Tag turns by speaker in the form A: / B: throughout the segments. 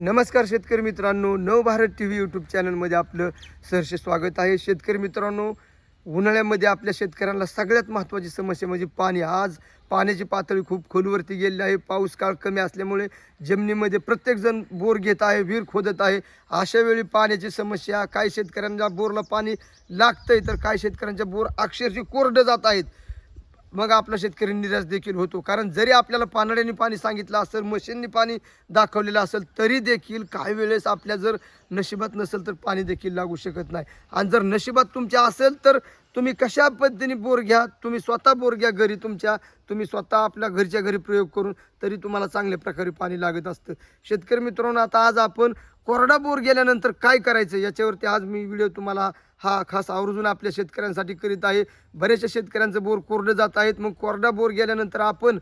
A: नमस्कार शेतकरी मित्रांनो नवभारत टी व्ही यूट्यूब चॅनलमध्ये आपलं सहर्ष स्वागत आहे. शेतकरी मित्रांनो उन्हाळ्यामध्ये आपल्या शेतकऱ्यांना सगळ्यात महत्त्वाची समस्या म्हणजे पाणी. आज पाण्याची पातळी खूप खोलवरती गेलेली आहे. पाऊस काळ कमी असल्यामुळे जमिनीमध्ये प्रत्येकजण बोर घेत आहे विहीर खोदत आहे. अशा वेळी पाण्याची समस्या काही शेतकऱ्यांच्या बोरला पाणी लागतंय तर काही शेतकऱ्यांच्या बोर अक्षरशः कोरडं जात आहेत. मग आपला शेतकरी निराश देखील होतो. कारण जरी आपल्याला पानड्याने पाणी सांगितलं असेल मशीननी पाणी दाखवलेलं असेल तरी देखील काही वेळेस आपल्या जर नशिबात नसेल तर पाणी देखील लागू शकत नाही. आणि जर नशिबात तुमच्या असेल तर तुम्ही कशा पद्धतीने बोर घ्या? तुम्ही स्वतः बोर घ्या घरी तुमच्या. तुम्ही स्वतः आपल्या घरच्या घरी प्रयोग करून तरी तुम्हाला चांगल्या प्रकारे पाणी लागत असतं. शेतकरी मित्रांनो आता आज आपण कोरडा बोर गेल्यानंतर काय करायचं? याच्यावरती आज मी व्हिडिओ तुम्हाला हा खास आवर्जून आपल्या शेतकऱ्यांसाठी करीत आहे. बऱ्याचशा शेतकऱ्यांचं बोर कोरडं जात आहेत. मग कोरडा बोर गेल्यानंतर आपण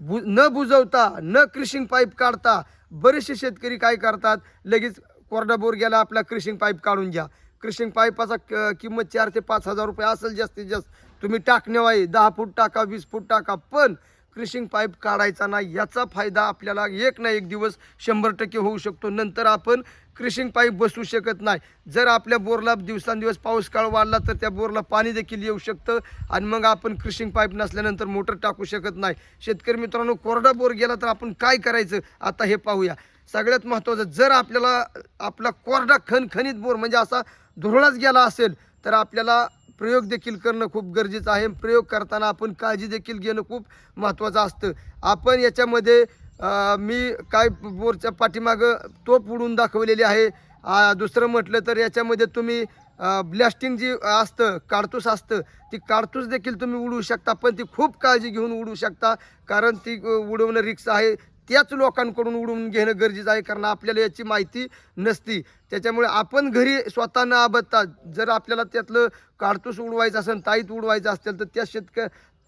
A: बु न बुजवता न क्रिशिंग पाईप काढता बरेचसे शेतकरी काय करतात? लगेच कोरडा बोर गेला आपला क्रिशिंग पाईप काढून घ्या. क्रिशिंग पाईपाचा क- किंमत चार ते पाच हजार रुपये असेल जास्तीत जास्त. तुम्ही टाकण्यावर आहे दहा फूट टाका वीस फूट टाका. पण क्रिशिंग पाईप काढायचा नाही याचा फायदा आपल्याला एक ना एक दिवस शंभर टक्के होऊ शकतो. नंतर आपण क्रिशिंग पाईप बसवू शकत नाही. जर आपल्या बोरला दिवसांदिवस पाऊस काळ वाढला तर त्या बोरला पाणी देखील येऊ शकतं आणि मग आपण क्रिशिंग पाईप नसल्यानंतर मोटर टाकू शकत नाही. शेतकरी मित्रांनो कोरडा बोर गेला तर आपण काय करायचं? आता हे पाहूया. सगळ्यात महत्त्वाचं जर आपल्याला आपला कोरडा खणखणीत बोर म्हणजे असा धुरळाच गेला असेल तर आपल्याला प्रयोग देखील करणं खूप गरजेचं आहे. प्रयोग करताना आपण काळजी देखील घेणं खूप महत्त्वाचं असतं. आपण याच्यामध्ये मी काय बोरच्या पाठीमागं तोप उडून दाखवलेली आहे. दुसरं म्हटलं तर याच्यामध्ये तुम्ही ब्लॅस्टिंग जी असतं काडतूस असतं ती काडतूस देखील तुम्ही उडवू शकता पण ती खूप काळजी घेऊन उडवू शकता कारण ती उडवणं रिक्स आहे. त्याच लोकांकडून उडवून घेणं गरजेचं आहे कारण आपल्याला याची माहिती नसती. त्याच्यामुळे आपण घरी स्वतः न आबदता जर आपल्याला त्यातलं काडतूस उडवायचं असेल ताईत उडवायचं असेल तर त्या शेतक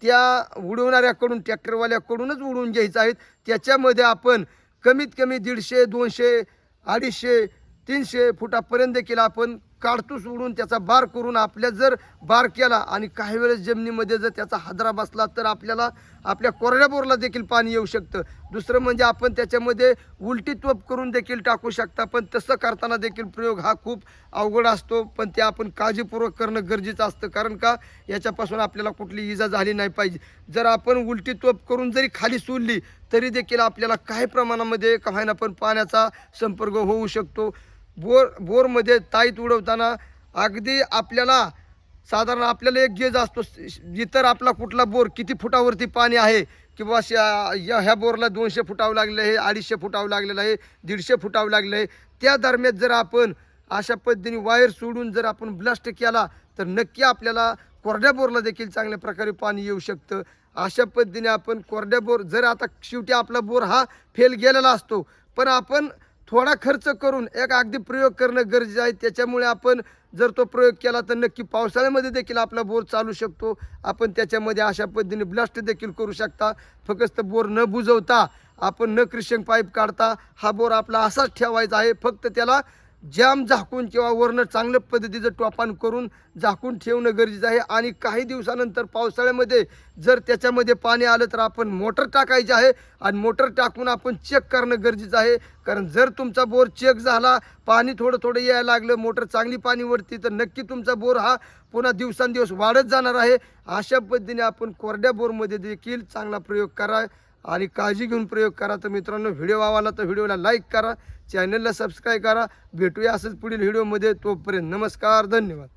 A: त्या उडवणाऱ्याकडून ट्रॅक्टरवाल्याकडूनच उडवून घ्यायचं आहेत त्याच्यामध्ये आपण कमीत कमी दीडशे दोनशे अडीचशे तीनशे फुटापर्यंत देखील आपण काढतूस उडून त्याचा बार करून आपल्या जर बार केला आणि काही वेळेस जमिनीमध्ये जर त्याचा हादरा बसला तर आपल्याला आपल्या कोरड्या बोरला देखील पाणी येऊ शकतं. दुसरं म्हणजे आपण त्याच्यामध्ये उलटी तोप करून देखील टाकू शकता पण तसं करताना देखील प्रयोग हा खूप अवघड असतो पण ते आपण काळजीपूर्वक करणं गरजेचं असतं. कारण का? याच्यापासून आपल्याला कुठली इजा झाली नाही पाहिजे. जर आपण उलटी तोप करून जरी खाली सोडली तरी देखील आपल्याला काही प्रमाणामध्ये काही ना पण पाण्याचा संपर्क होऊ शकतो. बोर बोरमध्ये ताईत उडवताना अगदी आपल्याला साधारण आपल्याला एक गेज असतो इतर आपला कुठला बोर किती फुटावरती पाणी आहे किंवा या ह्या बोरला दोनशे फुटावं लागलेलं आहे अडीचशे फुटावं लागलेलं आहे दीडशे फुटावं लागलेलं आहे त्या दरम्यान जर आपण अशा पद्धतीने वायर सोडून जर आपण ब्लास्ट केला तर नक्की आपल्याला कोरड्या बोरला देखील चांगल्या प्रकारे पाणी येऊ शकतं. अशा पद्धतीने आपण कोरड्या बोर जर आता शेवटी आपला बोर हा फेल गेलेला असतो पण आपण थोडा खर्च करून एक अगदी प्रयोग करणं गरजेचं आहे. त्याच्यामुळे आपण जर तो प्रयोग केला तर नक्की पावसाळ्यामध्ये देखील आपला बोर चालू शकतो. आपण त्याच्यामध्ये अशा पद्धतीने ब्लास्ट देखील करू शकता. फक्त बोर न बुजवता आपण न क्रिशंग पाईप काढता हा बोर आपला असाच ठेवायचा आहे. फक्त त्याला जाम झाकून किंवा वरनं चांगल्या पद्धतीचं टोपान करून झाकून ठेवणं गरजेचं आहे. आणि काही दिवसानंतर पावसाळ्यामध्ये जर त्याच्यामध्ये पाणी आलं तर आपण मोटर टाकायची आहे आणि मोटर टाकून आपण चेक करणं गरजेचं आहे. कारण जर तुमचा बोर चेक झाला पाणी थोडं थोडं यायला लागलं मोटर चांगली पाणी वरती तर नक्की तुमचा बोर हा पुन्हा दिवसांदिवस वाढत जाणार आहे. अशा पद्धतीने आपण कोरड्या बोरमध्ये देखील चांगला प्रयोग करा. आणि काळजी घेऊन प्रयोग करा. तर मित्रांनो व्हिडिओ आवडला तर व्हिडिओला लाईक करा चॅनलला सबस्क्राईब करा. भेटूया असंच पुढील व्हिडिओमध्ये. तोपर्यंत नमस्कार धन्यवाद.